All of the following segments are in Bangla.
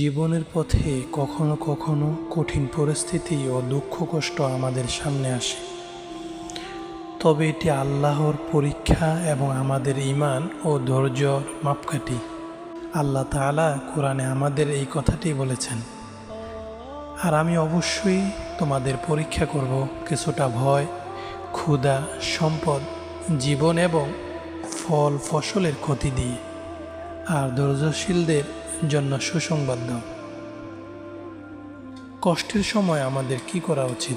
জীবনের পথে কখনো কখনো কঠিন পরিস্থিতি ও দুঃখ কষ্ট আমাদের সামনে আসে। তবে এটি আল্লাহর পরীক্ষা এবং আমাদের ইমান ও ধৈর্যর মাপকাঠি। আল্লাহ তাআলা কোরআনে আমাদের এই কথাটি বলেছেন, আর আমি অবশ্যই তোমাদের পরীক্ষা করব কিছুটা ভয়, ক্ষুধা, সম্পদ, জীবন এবং ফল ফসলের ক্ষতি দিয়ে। আর ধৈর্যশীলদের জন্য সুসংবাদ দাও। কষ্টের সময় আমাদের কি করা উচিত?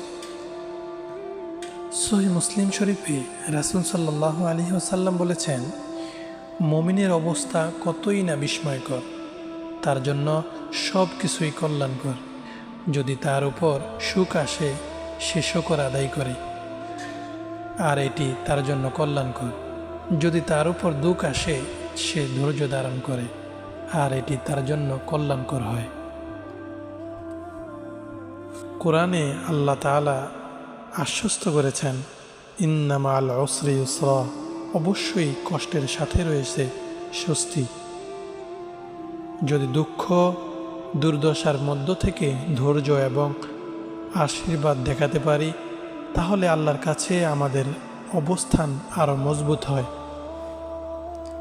সহি মুসলিম শরীফে রাসুল সাল্লাহ আলী ওসাল্লাম বলেছেন, মমিনের অবস্থা কতই না বিস্ময়কর, তার জন্য সব কিছুই কল্যাণকর। যদি তার উপর সুখ আসে, সে শকর আদায় করে। আর এটি তার জন্য কল্যাণকর। যদি তার উপর দুঃখ আসে, সে ধৈর্য ধারণ করে। আর এটি তার জন্য কল্যাণকর হয়। কোরআনে আল্লাহ তাআলা আশ্বস্ত করেছেন, ইন্নামা আল অসরি ইউসরা অবশ্যই কষ্টের সাথে রয়েছে স্বস্তি। যদি দুঃখ, দুর্দশার মধ্য থেকে ধৈর্য এবং আশীর্বাদ দেখাতে পারি, তাহলে আল্লাহর কাছে আমাদের অবস্থান আরও মজবুত হয়।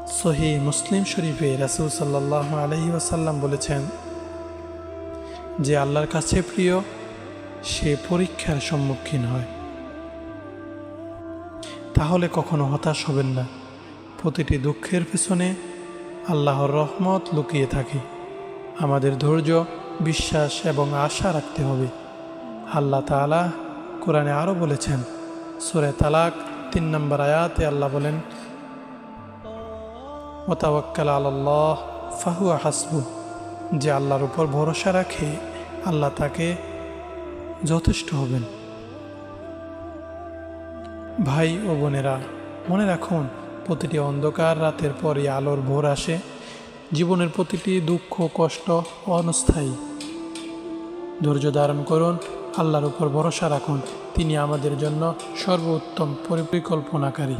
সহি মুসলিম শরীফে রাসুল সাল্লাহ আলহি আসাল্লাম বলেছেন যে আল্লাহর কাছে প্রিয়, সে পরীক্ষার সম্মুখীন হয়। তাহলে কখনো হতাশ হবেন না। প্রতিটি দুঃখের পেছনে আল্লাহর রহমত লুকিয়ে থাকে। আমাদের ধৈর্য, বিশ্বাস এবং আশা রাখতে হবে। আল্লাহ তালা কোরআনে আরও বলেছেন, সুরে তালাক তিন নম্বর আয়াতে আল্লাহ বলেন ওতাওয়াক্কাল আল্লাহ ফাহুয়া হাসবু যে আল্লাহর উপর ভরসা রাখে, আল্লাহ তাকে যথেষ্ট হবেন। ভাই ও বোনেরা, মনে রাখুন, প্রতিটি অন্ধকার রাতের পরই আলোর ভোর আসে। জীবনের প্রতিটি দুঃখ, কষ্ট অনস্থায়ী ধৈর্য ধারণ করুন, আল্লাহর উপর ভরসা রাখুন। তিনি আমাদের জন্য সর্বোত্তম পরিকল্পনাকারী।